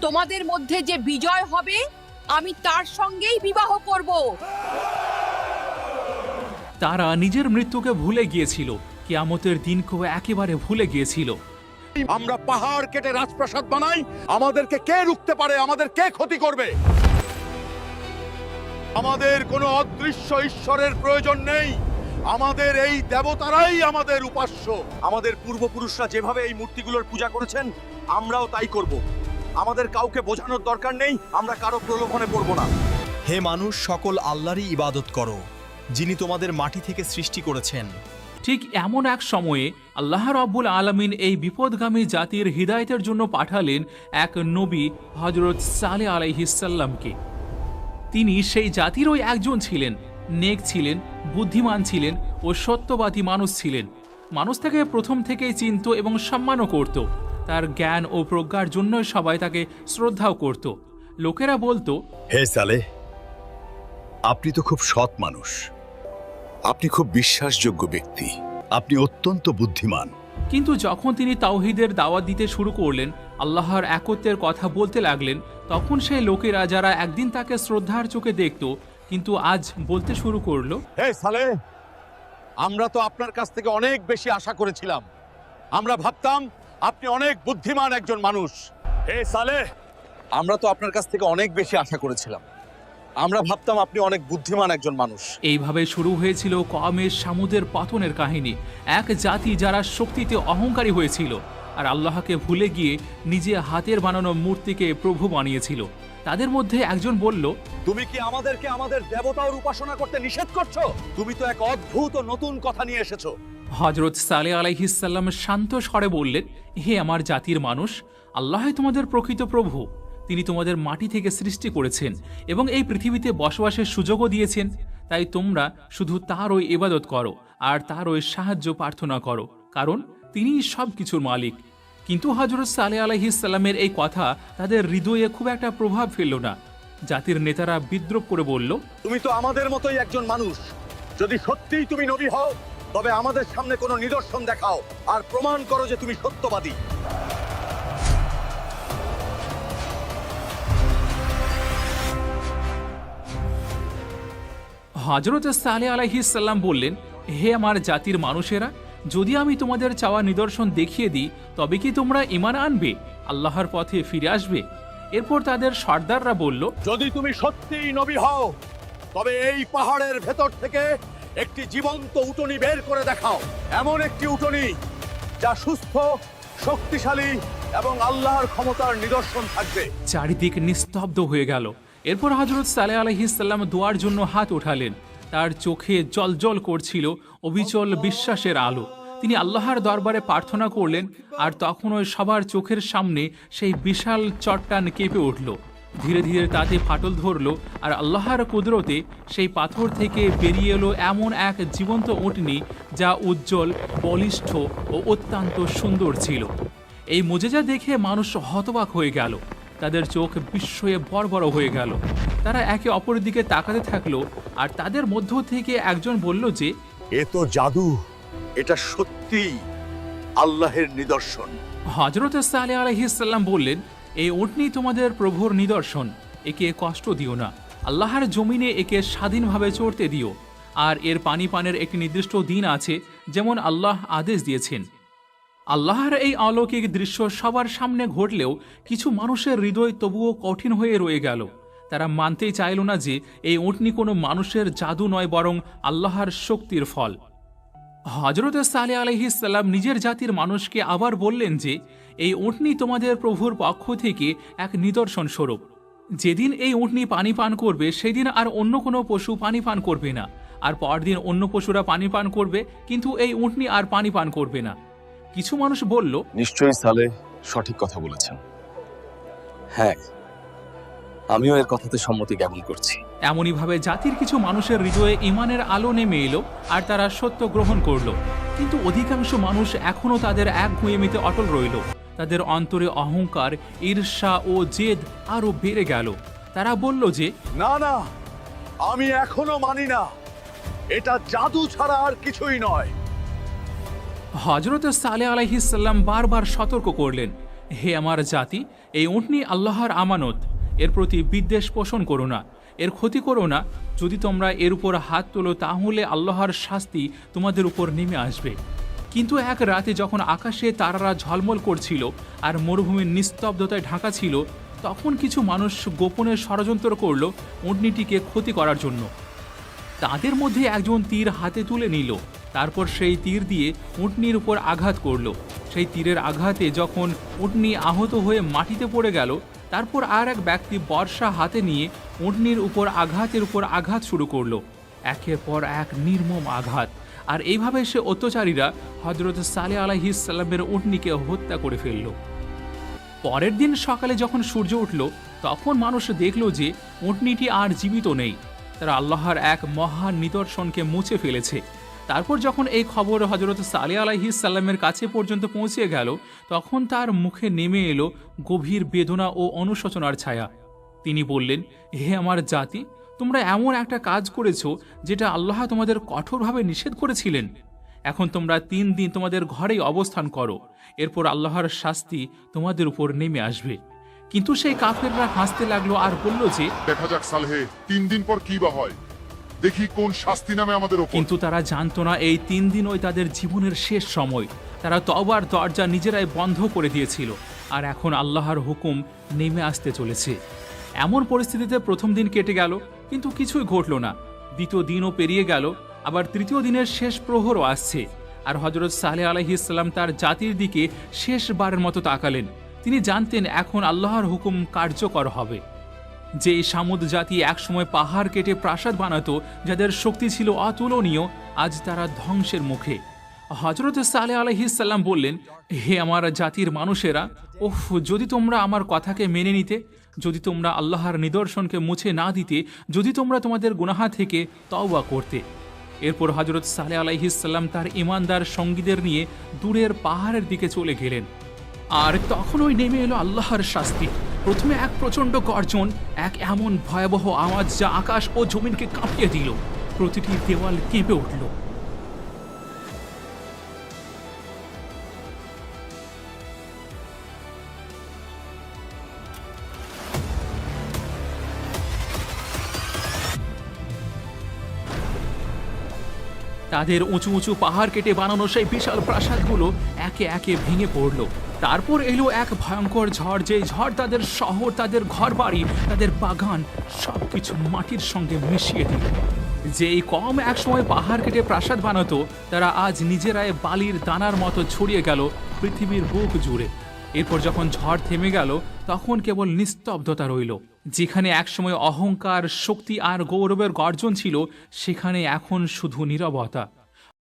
তোমাদের মধ্যে যে বিজয় হবে আমি তার সঙ্গেই বিবাহ করব। তারা নিজের মৃত্যুকে ভুলে গিয়েছিল। কিয়ামতের দিনকেও একেবারে ভুলে গিয়েছিল। আমরা পাহাড় কেটে রাজপ্রাসাদ বানাই আমাদেরকে কে রুখতে পারে আমাদের কে ক্ষতি করবে? আমাদের কোনো অদৃশ্য ঈশ্বরের প্রয়োজন নেই। আমাদের এই দেবতারাই আমাদের উপাস্য। আমাদের পূর্বপুরুষরা যেভাবে এই মূর্তিগুলোর পূজা করেছেন আমরাও তাই করব। আমাদের কাউকে বোঝানোর দরকার নেই আমরা কারও প্রলোভনে পড়ব না। হে মানুষ সকল আল্লাহরই ইবাদত করো যিনি তোমাদের মাটি থেকে সৃষ্টি করেছেন। ঠিক এমন এক সময়ে আল্লাহ রব্বুল আলমিন এই বিপদগামী জাতির হৃদায়তের জন্য পাঠালেন এক নবী হজরত সালে আলাইহিসাল্লামকে তিনি সেই জাতিরই একজন ছিলেন নেক ছিলেন বুদ্ধিমান ছিলেন ও সত্যবাদী মানুষ ছিলেন। মানুষ তাকে প্রথম থেকেই চিনত এবং সম্মানও করত। তার জ্ঞান ও প্রজ্ঞার জন্য সবাই তাকে শ্রদ্ধাও করত। লোকেরা বলতো হে সালে আপনি তো খুব সৎ মানুষ। আপনি খুব বিশ্বাসযোগ্য ব্যক্তি। আপনি অত্যন্ত বুদ্ধিমান। কিন্তু যখন তিনি তাওহিদের দাওয়াত দিতে শুরু করলেন আল্লাহর একত্বের কথা বলতে লাগলেন তখন সেই লোকেরা যারা একদিন তাকে শ্রদ্ধার চোখে দেখত কিন্তু আজ বলতে শুরু করল হে সালে আমরা তো আপনার কাছ থেকে অনেক বেশি আশা করেছিলাম। আমরা ভাবতাম আপনি অনেক বুদ্ধিমান একজন মানুষ। হে সালে। আমরা তো আপনার কাছ থেকে অনেক বেশি আশা করেছিলাম। আমরা ভাবতাম আপনি অনেক বুদ্ধিমান একজন মানুষ। এইভাবে শুরু হয়েছিল কমের সামুদের পতনের কাহিনী। এক জাতি যারা শক্তিতে অহংকারী হয়েছিল আর আল্লাহকে ভুলে গিয়ে নিজে হাতের বানানো মূর্তিকে প্রভু বানিয়েছিল। তাদের মধ্যে একজন বলল তুমি কি আমাদেরকে আমাদের দেবতার উপাসনা করতে নিষেধ করছ? তুমি তো এক অদ্ভুত ও নতুন কথা নিয়ে এসেছ। হজরত সালে আলাইহিসাল্লাম শান্ত স্বরে বললেন, হে আমার জাতির মানুষ, আল্লাহ তোমাদের প্রকৃত প্রভু। তিনি তোমাদের মাটি থেকে সৃষ্টি করেছেন এবং এই পৃথিবীতে বসবাসের সুযোগও দিয়েছেন। তাই তোমরা শুধু তার ওই ইবাদত করো আর তার ওই সাহায্য প্রার্থনা করো, কারণ তিনিই সব কিছুর মালিক। কিন্তু হজরত সালে আলাইহিসাল্লামের এই কথা তাদের হৃদয়ে খুব একটা প্রভাব ফেলল না। জাতির নেতারা বিদ্রোপ করে বলল, তুমি তো আমাদের মতোই একজন মানুষ। যদি সত্যিই তুমি নবী হও তবে আমাদের সামনে কোনো নিদর্শন দেখাও আর প্রমাণ করো যে তুমি সত্যবাদী। হজরত সালে আলাইহিসাল্লাম বললেন হে আমার জাতির মানুষেরা যদি আমি তোমাদের চাওয়া নিদর্শন দেখিয়ে দিই তবে কি তোমরা ইমান আনবে? আল্লাহর পথে ফিরে আসবে? এরপর তাদের সর্দাররা বলল যদি তুমি সত্যিই নবী হও তবে এই পাহাড়ের ভেতর থেকে একটি জীবন্ত উটনি বের করে দেখাও। এমন একটি উটনি যা সুস্থ, শক্তিশালী এবং আল্লাহর ক্ষমতার নিদর্শন থাকবে। চারিদিক নিস্তব্ধ হয়ে গেল। এরপর হজরত সালে আলহিসাল্লাম দোয়ার জন্য হাত ওঠালেন। তার চোখে জলজল করছিল অবিচল বিশ্বাসের আলো। তিনি আল্লাহর দরবারে প্রার্থনা করলেন, আর তখন ওই সবার চোখের সামনে সেই বিশাল চট্টান কেঁপে উঠল। ধীরে ধীরে তাতে ফাটল ধরল আর আল্লাহর কুদরতে সেই পাথর থেকে বেরিয়ে এলো এমন এক জীবন্ত উটনি যা উজ্জ্বল বলিষ্ঠ ও অত্যন্ত সুন্দর ছিল। এই মোজেজা দেখে মানুষ হতবাক হয়ে গেল। তাদের চোখ বিস্ময়ে বড় বড় হয়ে গেল। তারা একে অপরের দিকে তাকাতে থাকল আর তাদের মধ্য থেকে একজন বলল যে এ তো জাদু। এটা সত্যি আল্লাহের নিদর্শন। হজরত সালে আলহিসাল্লাম বললেন এই উটনি তোমাদের প্রভুর নিদর্শন, একে কষ্ট দিও না। আল্লাহর জমিনে একে স্বাধীনভাবে চড়তে দিও। আর এর পানি পানের একটি নির্দিষ্ট দিন আছে, যেমন আল্লাহ আদেশ দিয়েছেন। আল্লাহর এই অলৌকিক দৃশ্য সবার সামনে ঘটলেও কিছু মানুষের হৃদয় তবুও কঠিন হয়ে রয়ে গেল। তারা মানতেই চাইল না যে এই উটনি কোনো মানুষের জাদু নয়, বরং আল্লাহর শক্তির ফল। হজরত সালে আলহিসাল্লাম নিজের জাতির মানুষকে আবার বললেন যে এই উটনি তোমাদের প্রভুর পক্ষ থেকে এক নিদর্শন স্বরূপ। যেদিন এই উটনি পানি পান করবে সেদিন আর অন্য কোনো পশু পানি পান করবে না। আর পরদিন অন্য পশুরা পানি পান করবে কিন্তু এই উটনি আর পানি পান করবে না। কিছু মানুষ বলল নিশ্চয়ই সালে সঠিক কথা বলেছেন। হ্যাঁ আমিও এর কথাতে সম্মতি জ্ঞাপন করছি। এমনইভাবে জাতির কিছু মানুষের হৃদয়ে ইমানের আলো নেমে এলো আর তারা সত্য গ্রহণ করল। কিন্তু অধিকাংশ মানুষ এখনও তাদের এক গুঁয়েমিতে অটল রইল। তাদের অন্তরে অহংকার ঈর্ষা ও জেদ আরও বেড়ে গেল। তারা বলল যে না না আমি এখনও মানি না। এটা জাদু ছাড়া আর কিছুই নয়। হজরত সালে আলাইহিসাল্লাম বারবার সতর্ক করলেন হে আমার জাতি এই উটনি আল্লাহর আমানত এর প্রতি বিদ্বেষ পোষণ করো না এর ক্ষতি করো না যদি তোমরা এর উপর হাত তোলো তাহলে আল্লাহর শাস্তি তোমাদের উপর নেমে আসবে। কিন্তু এক রাতে যখন আকাশে তারারা ঝলমল করছিল আর মরুভূমির নিস্তব্ধতায় ঢাকা ছিল, তখন কিছু মানুষ গোপনে ষড়যন্ত্র করল উটনিটিকে ক্ষতি করার জন্য। তাদের মধ্যে একজন তীর হাতে তুলে নিল, তারপর সেই তীর দিয়ে উটনির উপর আঘাত করল। সেই তীরের আঘাতে যখন উটনি আহত হয়ে মাটিতে পড়ে গেল, তারপর আর এক ব্যক্তি বর্ষা হাতে নিয়ে উটনির উপর আঘাতের উপর আঘাত শুরু করল। একের পর এক নির্মম আঘাত। আর এইভাবে সে অত্যাচারীরা হজরত সালে আলাহিসাল্লামের উটনিকে হত্যা করে ফেলল। পরের দিন সকালে যখন সূর্য উঠল, তখন মানুষ দেখল যে উটনিটি আর জীবিত নেই। তারা আল্লাহর এক মহান নিদর্শনকে মুছে ফেলেছে। তারপর যখন এই খবর হজরত সালে আলাইহিসাল্লামের কাছে পর্যন্ত পৌঁছে গেল, তখন তার মুখে নেমে এলো গভীর বেদনা ও অনুশোচনার ছায়া। তিনি বললেন, হে আমার জাতি তোমরা এমন একটা কাজ করেছ যেটা আল্লাহ তোমাদের কঠোরভাবে নিষেধ করেছিলেন। এখন তোমরা তিন দিন তোমাদের ঘরেই অবস্থান করো। এরপর আল্লাহর শাস্তি তোমাদের উপর নেমে আসবে। কিন্তু সেই কাফেররা হাসতে লাগল আর বলল যে দেখা যাক সালহে তিন দিন পর কি বা হয়। দেখি কোন শাস্তি নামে আমাদের কিন্তু তারা জানতো না এই তিন দিন ওই তাদের জীবনের শেষ সময়। তারা তবার দরজা নিজেরাই বন্ধ করে দিয়েছিল। আর এখন আল্লাহর হুকুম নেমে আসতে চলেছে। এমন পরিস্থিতিতে প্রথম দিন কেটে গেল। কিন্তু কিছুই ঘটল না। দ্বিতীয় দিনও পেরিয়ে গেল, আবার তৃতীয় দিনের শেষ প্রহরও আসছে। আর হজরত সালেহ আলহিসাল্লাম তার জাতির দিকে শেষবারের মতো তাকালেন। তিনি জানতেন এখন আল্লাহর হুকুম কার্যকর হবে। যে সামুদ জাতি একসময় পাহাড় কেটে প্রাসাদ বানাতো, যাদের শক্তি ছিল অতুলনীয়, আজ তারা ধ্বংসের মুখে। হজরত সালে আলহিসাল্লাম বললেন, হে আমার জাতির মানুষেরা ওহ যদি তোমরা আমার কথাকে মেনে নিতে যদি তোমরা আল্লাহর নিদর্শনকে মুছে না দিতে, যদি তোমরা তোমাদের গুনাহা থেকে তওবা করতে। এরপর হজরত সালে আলাইহিসাল্লাম তার ইমানদার সঙ্গীদের নিয়ে দূরের পাহাড়ের দিকে চলে গেলেন। আর তখন ওই নেমে এলো আল্লাহর শাস্তি। প্রথমে এক প্রচণ্ড গর্জন, এক এমন ভয়াবহ আওয়াজ যা আকাশ ও জমিনকে কাঁপিয়ে দিল। প্রতিটি দেওয়াল কেঁপে উঠল। তাদের উঁচু উঁচু পাহাড় কেটে বানানো সেই বিশাল প্রাসাদগুলো একে একে ভেঙে পড়ল। তারপর এলো এক ভয়ঙ্কর ঝড় যে ঝড় তাদের শহর, তাদের ঘরবাড়ি, তাদের বাগান, সবকিছু মাটির সঙ্গে মিশিয়ে দিল। যেই কম একসময় পাহাড় কেটে প্রাসাদ বানাতো, তারা আজ নিজেরাই বালির দানার মতো ছড়িয়ে গেল পৃথিবীর বুক জুড়ে। এরপর যখন ঝড় থেমে গেল, তখন কেবল নিস্তব্ধতা রইল। যেখানে একসময় অহংকার শক্তি আর গৌরবের গর্জন ছিল সেখানে এখন শুধু নীরবতা।